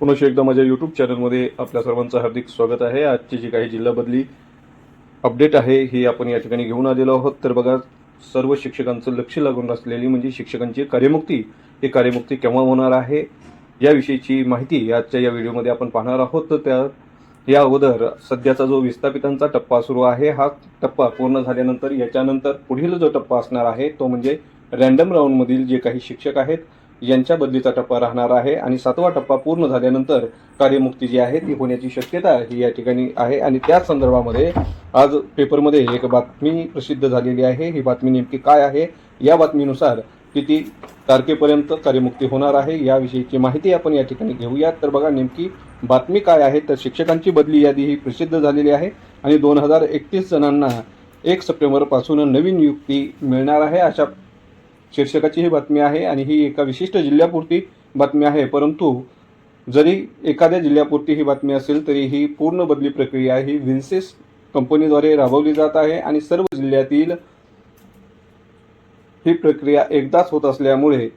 पुन्हा एकदा माझ्या यूट्यूब चॅनलमध्ये आपल्या सर्वांचं हार्दिक स्वागत आहे. आजची जी काही जिल्हा बदली अपडेट आहे ही आपण या ठिकाणी घेऊन आलेलो आहोत. तर बघा सर्व शिक्षकांचं लक्ष लागून असलेली म्हणजे शिक्षकांची कार्यमुक्ती ही कार्यमुक्ती केव्हा होणार आहे याविषयीची माहिती आजच्या या व्हिडिओमध्ये आपण पाहणार आहोत. तर त्या या अगोदर सध्याचा जो विस्थापितांचा टप्पा सुरू आहे हा टप्पा पूर्ण झाल्यानंतर याच्यानंतर पुढील जो टप्पा असणार आहे तो म्हणजे रँडम राऊंडमधील जे काही शिक्षक आहेत यांच्या बदलीचा टप्पा राहणार आहे आणि सातवा टप्पा पूर्ण झाल्यानंतर कार्यमुक्ती जी आहे ती होण्याची शक्यता ही या ठिकाणी आहे. आणि त्याच संदर्भामध्ये आज पेपरमध्ये एक बातमी प्रसिद्ध झालेली आहे. ही बातमी नेमकी काय आहे? या बातमीनुसार किती तारखेपर्यंत कार्यमुक्ती होणार आहे याविषयीची माहिती आपण या ठिकाणी घेऊयात. तर बघा नेमकी बातमी काय आहे? तर शिक्षकांची बदली यादी ही प्रसिद्ध झालेली आहे आणि दोन हजार एकतीस जणांना एक सप्टेंबरपासून नवीन नियुक्ती मिळणार आहे. अशा शीर्षकाची ही बातमी आहे आणि ही एका विशिष्ट जिल्ह्यापुरती बातमी आहे. परंतु जरी एखाद्या जिल्ह्यापुरती ही बातमी असेल तरी ही पूर्ण बदली प्रक्रिया ही विन्सेस कंपनीद्वारे राबवली जात आहे आणि सर्व जिल्ह्यातील ही प्रक्रिया एकदाच होत असल्यामुळे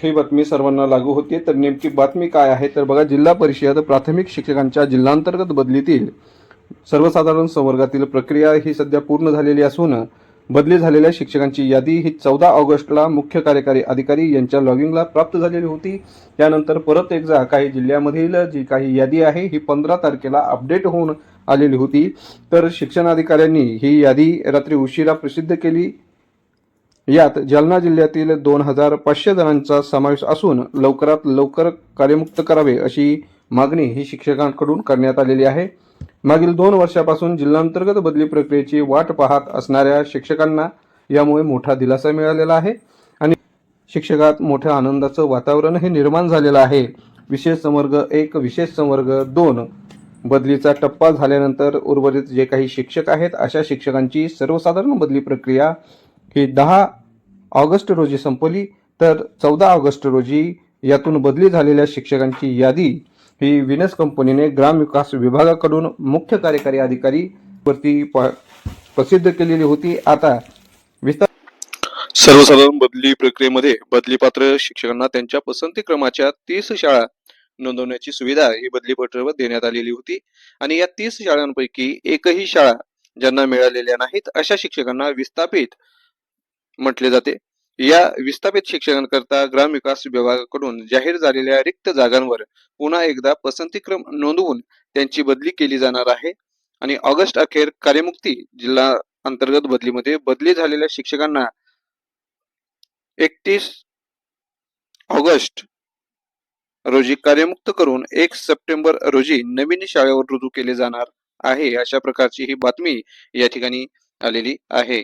ही बातमी सर्वांना लागू होते. तर नेमकी बातमी काय आहे? तर बघा जिल्हा परिषद प्राथमिक शिक्षकांच्या जिल्हांतर्गत बदलीतील सर्वसाधारण संवर्गातील प्रक्रिया ही सध्या पूर्ण झालेली असून बदली झालेल्या शिक्षकांची यादी ही चौदा ऑगस्टला मुख्य कार्यकारी अधिकारी यांच्या लॉगिंगला प्राप्त झालेली होती. त्यानंतर परत एकदा काही जिल्ह्यामधील जी काही यादी आहे ही पंधरा तारखेला अपडेट होऊन आलेली होती. तर शिक्षणाधिकाऱ्यांनी ही यादी रात्री उशिरा प्रसिद्ध केली. यात जालना जिल्ह्यातील दोन हजार पाचशे जणांचा समावेश असून लवकरात लवकर कार्यमुक्त करावे अशी मागणी ही शिक्षकांकडून करण्यात आलेली आहे. मागील दोन वर्षापासून जिल्हांतर्गत बदली प्रक्रियेची वाट पाहत असणाऱ्या शिक्षकांना यामुळे मोठा दिलासा मिळालेला आहे आणि शिक्षकात मोठ्या आनंदाचं वातावरण हे निर्माण झालेलं आहे. विशेष संवर्ग एक विशेष संवर्ग दोन. बदलीचा टप्पा झाल्यानंतर उर्वरित जे काही शिक्षक आहेत अशा शिक्षकांची सर्वसाधारण बदली प्रक्रिया ही दहा ऑगस्ट रोजी संपली. तर चौदा ऑगस्ट रोजी यातून बदली झालेल्या शिक्षकांची यादी ही विनस कंपनीने ग्रामविकास विभागाकडून मुख्य कार्यकारी अधिकारी वरती प्रसिद्ध केलेली होती. आता विस्तार सर्वसाधारण बदली प्रक्रियेमध्ये बदलीपात्र शिक्षकांना त्यांच्या पसंती क्रमाच्या तीस शाळा नोंदवण्याची सुविधा ही बदली पत्रावर देण्यात आलेली होती. आणि या तीस शाळांपैकी एकही शाळा ज्यांना मिळालेल्या नाहीत अशा शिक्षकांना विस्थापित म्हटले जाते. या विस्थापित शिक्षकांकरता ग्रामविकास विभागाकडून जाहीर झालेल्या रिक्त जागांवर पुन्हा एकदा पसंतीक्रम नोंदवून त्यांची बदली केली जाणार आहे. आणि ऑगस्ट अखेर कार्यमुक्ती जिल्हा अंतर्गत बदलीमध्ये बदली झालेल्या शिक्षकांना एकतीस ऑगस्ट रोजी कार्यमुक्त करून एक सप्टेंबर रोजी नवीन शाळेवर रुजू केले जाणार आहे अशा प्रकारची ही बातमी या ठिकाणी आलेली आहे.